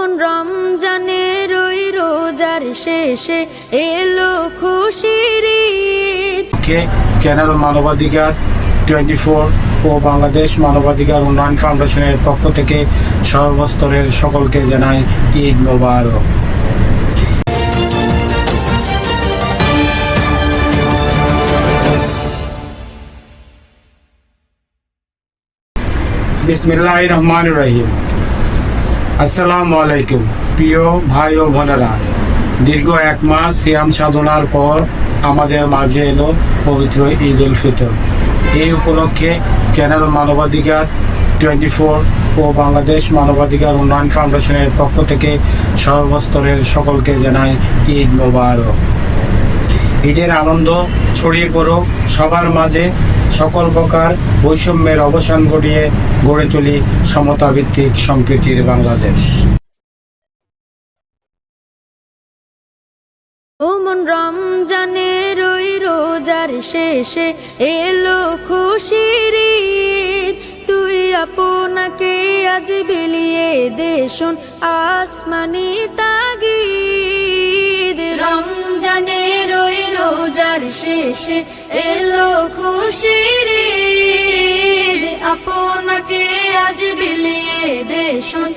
মন রমজানের ওই রোজার শেষে এলো খুশির চ্যানেল মানবাধিকার টোয়েন্টি ফোর ও বাংলাদেশ মানবাধিকার উন্নয়ন ফাউন্ডেশনের পক্ষ থেকে সর্বস্তরের সকলকে জানাই ঈদ মোবারক। বিসমিল্লাহ রহমান রহিম। আসসালামু আলাইকুম, প্রিয় ভাই ও বোনেরা। দীর্ঘ এক মাস সিয়াম সাধনার পর আমাদের মাঝে এলো পবিত্র ঈদ উল ফিতর। এই উপলক্ষে চ্যানেল মানবাধিকার টোয়েন্টি ফোর ও বাংলাদেশ মানবাধিকার উন্নয়ন ফাউন্ডেশনের পক্ষ থেকে সর্বস্তরের সকলকে জানাই ঈদ মোবারক। ঈদের আনন্দ ছড়িয়ে পড়ুক সবার মাঝে সকল প্রকার বৈষম্যের অবসান ঘটিয়ে গড়ে তুলি সমতা ভিত্তিক সম্প্রীতির বাংলাদেশ রমজানের ওই রোজার শেষে এলো খুশির। তুই আপনাকে আজ বিলিয়ে দেশুন আসমানি শেষে এলো খুশির। আপনাকে আজ বিলিয়ে দেশুন